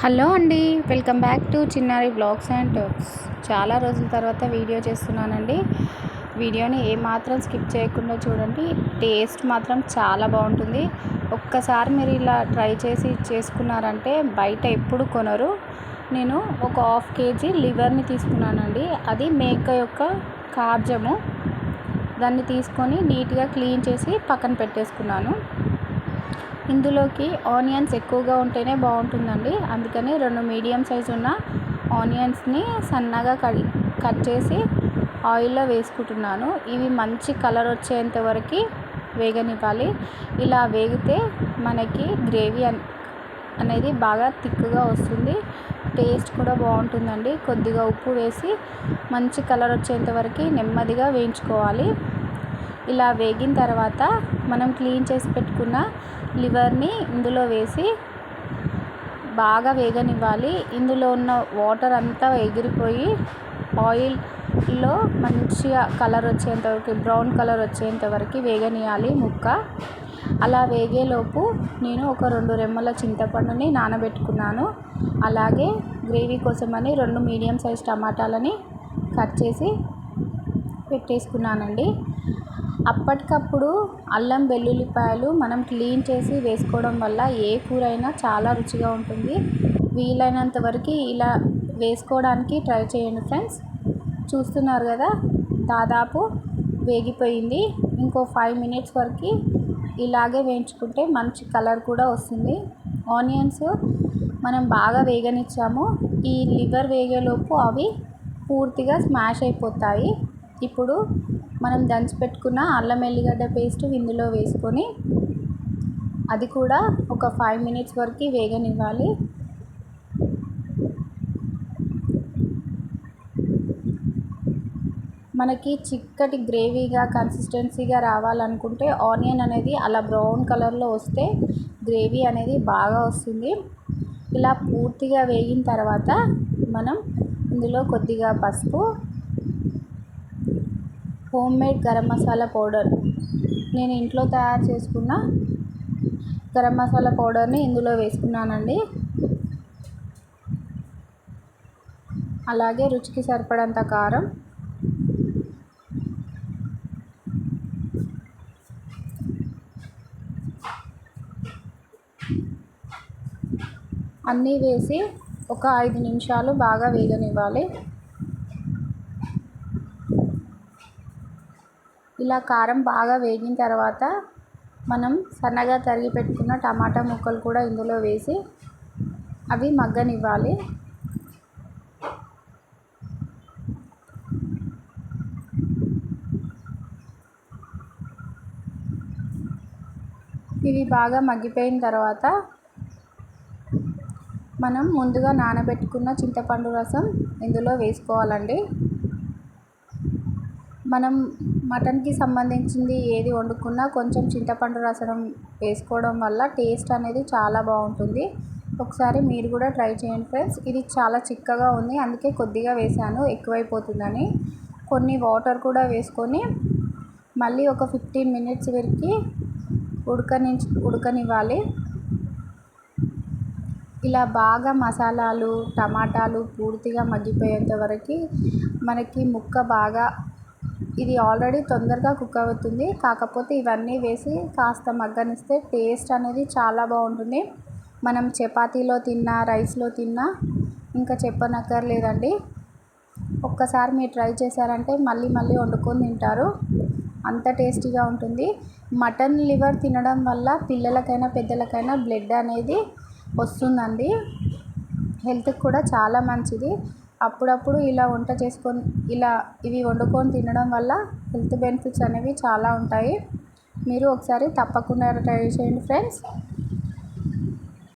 Hello అండి welcome back to Chinnari blogs and talks. చాలా రోజుల తర్వాత వీడియో చేస్తున్నానండి. వీడియోని ఏమాత్రం స్కిప్ చేయకుండా చూడండి. టేస్ట్ మాత్రం చాలా బాగుంటుంది. ఒక్కసారి మీరు ఇలా ట్రై చేసి చేసుకున్నారంటే బయట ఎప్పుడు కొనరు. నేను ఒక హాఫ్ కేజీ లివర్ని తీసుకున్నానండి. అది మేక యొక్క కార్జము దాన్ని తీసుకొని నీట్గా క్లీన్ చేసి పక్కన పెట్టేసుకున్నాను. ఇందులోకి ఆనియన్స్ ఎక్కువగా ఉంటేనే బాగుంటుందండి. అందుకని రెండు మీడియం సైజు ఉన్న ఆనియన్స్ని సన్నగా కడి కట్ చేసి ఆయిల్లో వేసుకుంటున్నాను. ఇవి మంచి కలర్ వచ్చేంత వరకు వేగనివ్వాలి. ఇలా వేగితే మనకి గ్రేవీ అనేది బాగా థిక్గా వస్తుంది. టేస్ట్ కూడా బాగుంటుందండి. కొద్దిగా ఉప్పు వేసి మంచి కలర్ వచ్చేంత వరకు నెమ్మదిగా వేయించుకోవాలి. ఇలా వేగిన తర్వాత మనం క్లీన్ చేసి పెట్టుకున్న లివర్ని ఇందులో వేసి బాగా వేగనివ్వాలి. ఇందులో ఉన్న వాటర్ అంతా ఎగిరిపోయి ఆయిల్లో మంచిగా కలర్ వచ్చేంత వరకు బ్రౌన్ కలర్ వచ్చేంత వరకు వేగనియాలి ముక్క. అలా వేగేలోపు నేను ఒక రెండు రెమ్మల చింతపండుని నానబెట్టుకున్నాను. అలాగే గ్రేవీ కోసమని రెండు మీడియం సైజ్ టమాటాలని కట్ చేసి పెట్టేసుకున్నానండి. అప్పటికప్పుడు అల్లం వెల్లుల్లిపాయలు మనం క్లీన్ చేసి వేసుకోవడం వల్ల ఏ కూర అయినా చాలా రుచిగా ఉంటుంది. వీలైనంత వరకు ఇలా వేసుకోవడానికి ట్రై చేయండి ఫ్రెండ్స్. చూస్తున్నారు కదా దాదాపు వేగిపోయింది. ఇంకో ఫైవ్ మినిట్స్ వరకు ఇలాగే వేయించుకుంటే మంచి కలర్ కూడా వస్తుంది. ఆనియన్స్ మనం బాగా వేగనిచ్చాము. ఈ లివర్ వేగేలోపు అవి పూర్తిగా స్మాష్ అయిపోతాయి. ఇప్పుడు మనం దంచి పెట్టుకున్న అల్లం ఎల్లిగడ్డ పేస్ట్ ఇందులో వేసుకొని అది కూడా ఒక ఫైవ్ మినిట్స్ వరకు వేగనివ్వాలి. మనకి చిక్కటి గ్రేవీగా కన్సిస్టెన్సీగా రావాలనుకుంటే ఆనియన్ అనేది అలా బ్రౌన్ కలర్లో వస్తే గ్రేవీ అనేది బాగా వస్తుంది. ఇలా పూర్తిగా వేగిన తర్వాత మనం ఇందులో కొద్దిగా పసుపు home made garam masala powder. నేను ఇంట్లో తయారు చేసుకున్న గరం మసాలా పౌడర్ని ఇందులో వేసుకున్నానండి. అలాగే రుచికి సరిపడంత కారం. అన్నీ వేసి ఒక ఐదు నిమిషాలు బాగా వేగనివ్వాలి. ఇలా కారం బాగా వేగిన తర్వాత మనం సన్నగా తరిగి పెట్టుకున్న టమాటా ముక్కలు కూడా ఇందులో వేసి అవి మగ్గనివ్వాలి. ఇవి బాగా మగ్గిపోయిన తర్వాత మనం ముందుగా నానబెట్టుకున్న చింతపండు రసం ఇందులో వేసుకోవాలండి. మనం మటన్కి సంబంధించింది ఏది వండుకున్నా కొంచెం చింతపండు రసం వేసుకోవడం వల్ల టేస్ట్ అనేది చాలా బాగుంటుంది. ఒకసారి మీరు కూడా ట్రై చేయండి ఫ్రెండ్స్. ఇది చాలా చిక్కగా ఉంది. అందుకే కొద్దిగా వేసాను ఎక్కువైపోతుందని. కొన్ని వాటర్ కూడా వేసుకొని మళ్ళీ ఒక ఫిఫ్టీన్ మినిట్స్ వరకు ఉడకని ఉడకనివ్వాలి. ఇలా బాగా మసాలాలు టమాటాలు పూర్తిగా మగ్గిపోయేంత వరకు మనకి ముక్క బాగా ఇది ఆల్రెడీ తొందరగా కుక్ అవుతుంది. కాకపోతే ఇవన్నీ వేసి కాస్త మగ్గనిస్తే టేస్ట్ అనేది చాలా బాగుంటుంది. మనం చపాతీలో తిన్నా రైస్లో తిన్నా ఇంకా చెప్పనక్కర్లేదండి. ఒక్కసారి మీరు ట్రై చేశారంటే మళ్ళీ మళ్ళీ వండుకొని తింటారు. అంత టేస్టీగా ఉంటుంది. మటన్ లివర్ తినడం వల్ల పిల్లలకైనా పెద్దలకైనా బ్లడ్ అనేది వస్తుందండి. హెల్త్కి కూడా చాలా మంచిది. అప్పుడప్పుడు ఇలా వంట చేసుకొని ఇలా ఇవి వండుకొని తినడం వల్ల హెల్త్ బెనిఫిట్స్ అనేవి చాలా ఉంటాయి. మీరు ఒకసారి తప్పకుండా ట్రై చేయండి ఫ్రెండ్స్.